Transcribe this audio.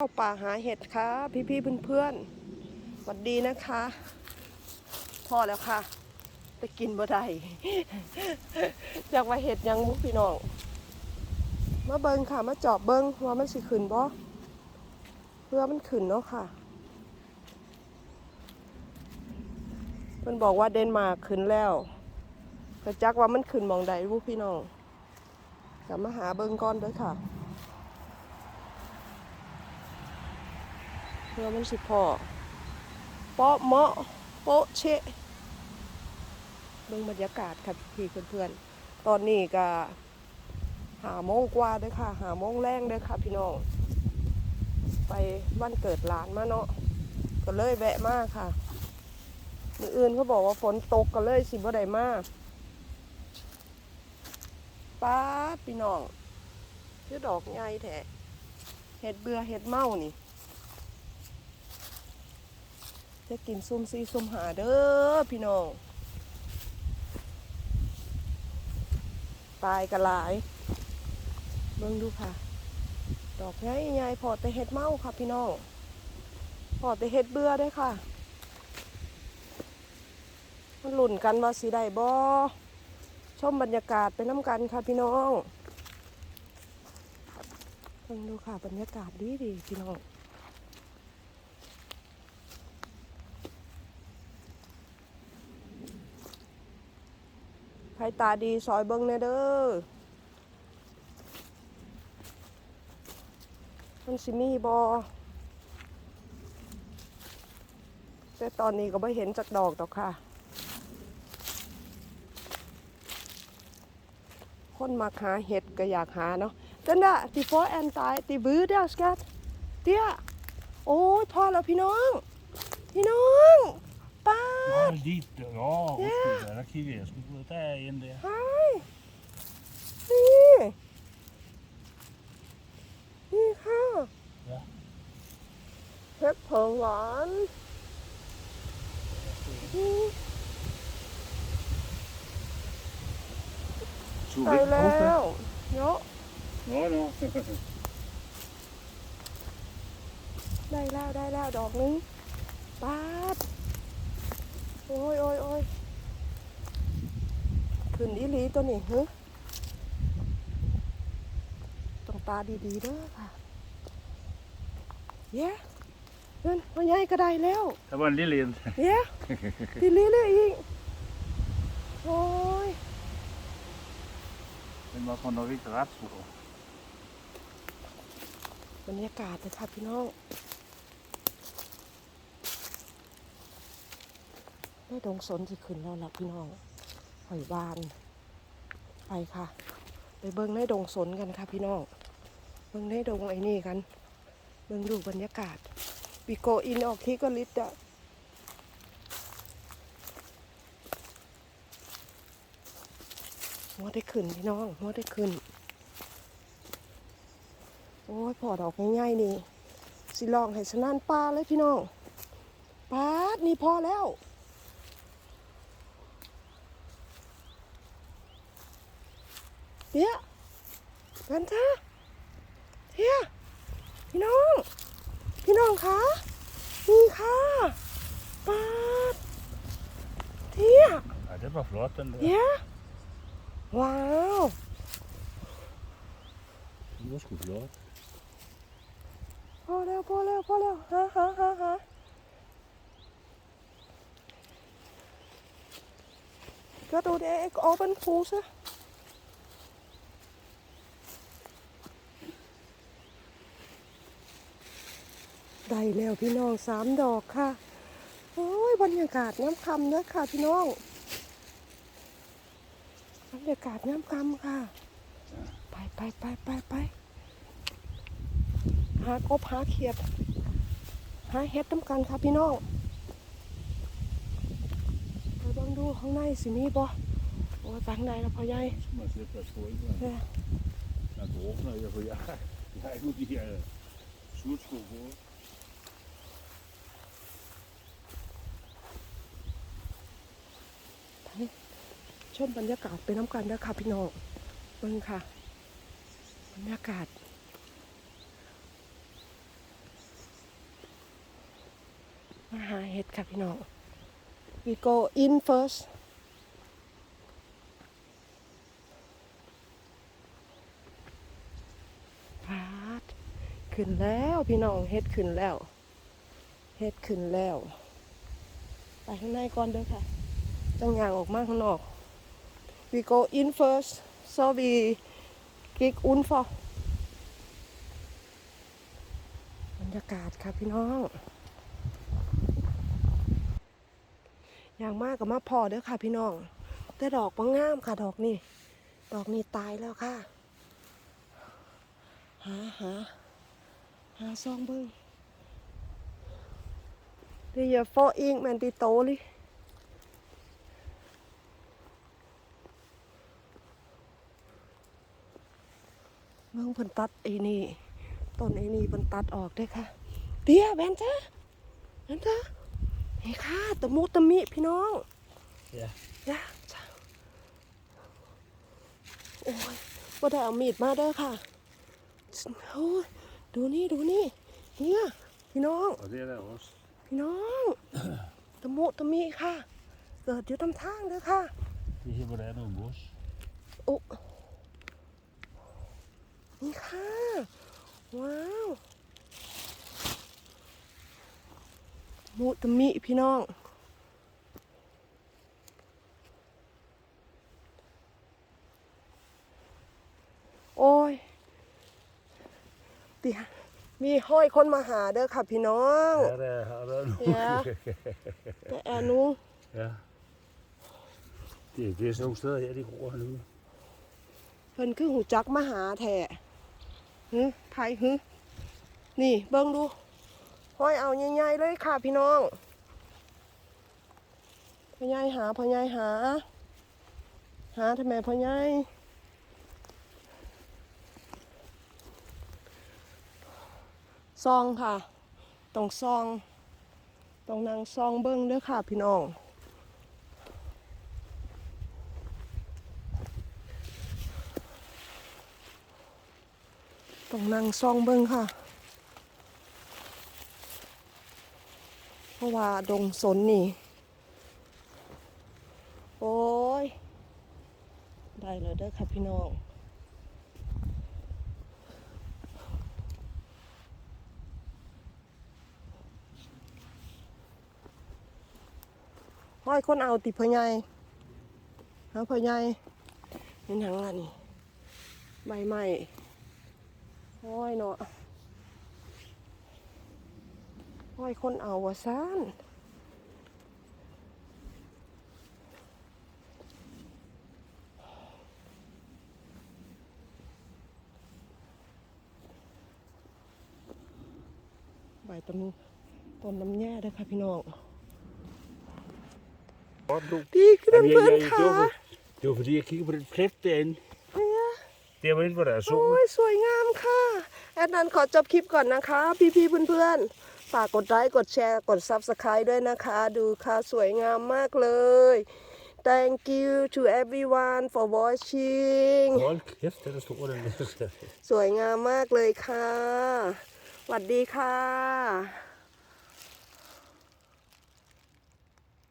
เข้าป่าหาเห็ดค่ะ พี่ๆเพื่อนๆสวัสดีนะคะ พอแล้วค่ะ ไปกินบ่ได้อยากว่าเห็ดยังมุกพี่น้องมาเบิงค่ะ มาเจอบเบิงว่ามันสิขึ้นบ่เพื่อมันขึ้นเนาะค่ะเพิ่นบอกว่าเดนมาร์กขึ้นแล้วก็จักว่ามันขึ้นมองใดบุพี่น้องกลับมาหาเบิงก่อนด้อค่ะ พื่อมันสิพอเปาะเมาะโปะเชะเบิ่งบรรยากาศค่ะพี่เพื่อนๆ ตอนนี้ก็หาโมงกว่าด้อค่ะ หาโมงแรงด้อค่ะ พี่น้อง ไปวันเกิดหลานมาเนาะก็เลยแวะมาค่ะมืออื่นเขาบอกว่าฝนตกก็เลยสิบ่ได้มากป้าพี่น้องชื่อดอกใหญ่แท้เห็ดเบื่อเห็ดเมานี่ จะกินซุ่มซีซุ่มหาเด้อพี่น้องตายกันหลาย เบิ่งดูค่ะ ดอกใหญ่ๆพอแต่เห็ดเมาค่ะพี่น้องพอแต่เห็ดเบื่อได้ค่ะ มันหลุ่นกันว่าสีได้บ่ชมบรรยากาศไปน้ำกันค่ะพี่น้องเบิ่งดูค่ะบรรยากาศดีดีพี่น้อง ไผตาดีซอยเบิ้งแน่เด้อมันสิมีบอแต่ตอนนี้ก็ไม่เห็นจากดอกดอกค่ะ คนมาหาเห็ดก็อยากหาเนาะกันดะตีฟอแอนตายตีบื้อเดียวสกัดเตี้ยโอ้ยพอแล้วพี่น้อง พี่น้อง ป้า Ja, lite. Ja, och det där kiwi. Jag skulle få ta en det. ใช่นี่นี่ค่ะ Ja. เห็ดเผิงหวานนี่ Så ไปแล้วเนาะ Ja, ja. ได้แล้วได้แล้วดอกนึงปาด โอ้ยโอ้ยโอ้ยขึ้นอีหลีตัวนี้ฮึต้องตาดีๆเด้อค่ะเย้เงินพ่อใหญ่ก็ได้แล้ว Det var en lille en. เย้ดีลีเลยอีก โอ้ย Den var från Norge rätt stor. บรรยากาศเลยค่ะพี่น้อง ได้ดงสนที่ขึ้นแล้วล่ะพี่น้องหอยบาน ไปค่ะ ไปเบิ้งในดงสนกันค่ะพี่น้อง เบิ้งในดงไอ้นี่กัน เบิ้งดูบรรยากาศปีโกอินออกที่ก็ลิดอะมัวได้ขึ้นพี่น้องมัวได้ขึ้น โอ้ยพอดอกง่ายๆนี่ สิลองให้สนั่นปลาเลยพี่น้องปาดนี่พอแล้ว เดี๋ยวกันท่าเที่ยพี่น้อง พี่น้องคะนี่ค่ะปาดเที่ย Ja, det var flott den där. เดี๋ยวว้าว Den var sgu flot. พอแล้วพอแล้วพอแล้วฮะฮะฮะฮะก็ดูเด็กออกเป็นฟูซะ ได้แล้วพี่น้องสามดอกค่ะ โอ้ยบรรยากาศน้ำคำเด้อค่ะพี่น้องบรรยากาศน้ำคำค่ะ ไปไปไปไปไปหากบหาเขียด หาเห็ดน้ำกันค่ะพี่น้องไปเบังดูข้างในสิมีบ่โอ้ยไปข้างในแล้วพ่อใหญ่ Så man slipper at stå i. เนี่ย Jeg drukner ikke, for jeg, jeg har jo de her sutsko på. ช ชมบรรยากาศไปน้ำกันเด้อค่ะพี่น้องเบิ่งค่ะบรรยากาศมาหาเห็ดค่ะพี่น้อง we go in first พาดขึ้นแล้วพี่น้องเฮ็ดขึ้นแล้วเฮ็ดขึ้นแล้ว ไปข้างในก่อนเด้อค่ะ จังยางออกมาข้างนอก we go in first so we kick un for บรรยากาศค่ะพี่น้องอย่างมากกับมาพอเด้อค่ะพี่น้อง แต่ดอกบางงามค่ะดอกนี่ ดอกนี่ตายแล้วค่ะ หาหาหาซองเบิ้งเดี๋ยวฟออิงแมนติโตเล เมืองเพิ่นตัดไอ้นี่ต้นไอ้นี่เพิ่นตัดออกได้อค่ะเตี้ยแบนจ้าแบนจ้าเฮ้ค่ะตะมุตะมิพี่น้อง Ja. ยาจ้าโอ้ยว่าได้เอามีดมาเด้อค่ะโอ้ยดูนี่ดูนี่เนี่ยพี่น้อง Og det er der også. พี่น้องตะมุตะมิค่ะเกิดอยู่ตำทางเด้อค่ะ Det er her, hvor der er noget mos. โอ้ นี่ค่ะ ว้าวมุตมิพี่น้องโอ้ยเดี๋ยวมีห้อยคนมาหาเด้อค่ะพี่น้อง Ja, der har været nu. Ja. แต่แอนุ ja. Det, det er sådan nogle steder her, de gror nu. เพิ่นคือหูจักมาหาแท้ ฮึไผฮึนี่เบิ่งดูห้อยเอาใหญ่ๆเลยค่ะพี่น้องพ่อใหญ่หาพ่อใหญ่หา หาทำไมพ่อใหญ่ซองค่ะ ต้องซอง ต้องนางซองเบิ่งเด้อค่ะพี่น้อง ต้องนั่งซองเบิ้งค่ะ เพราะว่าดงสนนี่ โอ้ย ได้เลยเด้อค่ะพี่น้องห้อยคนเอาติพะไยหาพะไยเป็นหยังล่ะนี่ใบไม้ ห้อยเนาะห้อยคนเอาวะซ่านใบต้นต้นน้ำแย่ด้วยค่ะพี่น้อง Godt, du. ดีขึ้น Jamen, เพื่อน jeg, jeg, ค่ะ det, var, det var fordi, jeg kiggede på den plet derinde. เนี่ย Der var inde, hvor der er โอ้ sol. ยสวยงามค่ะ แอดนันขอจบคลิปก่อนนะคะ พี่ๆเพื่อนๆฝากกดไลค์กดแชร์กด Subscribe ด้วยนะคะ ดูค่ะสวยงามมากเลย Thank you to everyone for watching Hold kæft, den er stor, den der. สวยงามมากเลยค่ะสวัสดีค่ะ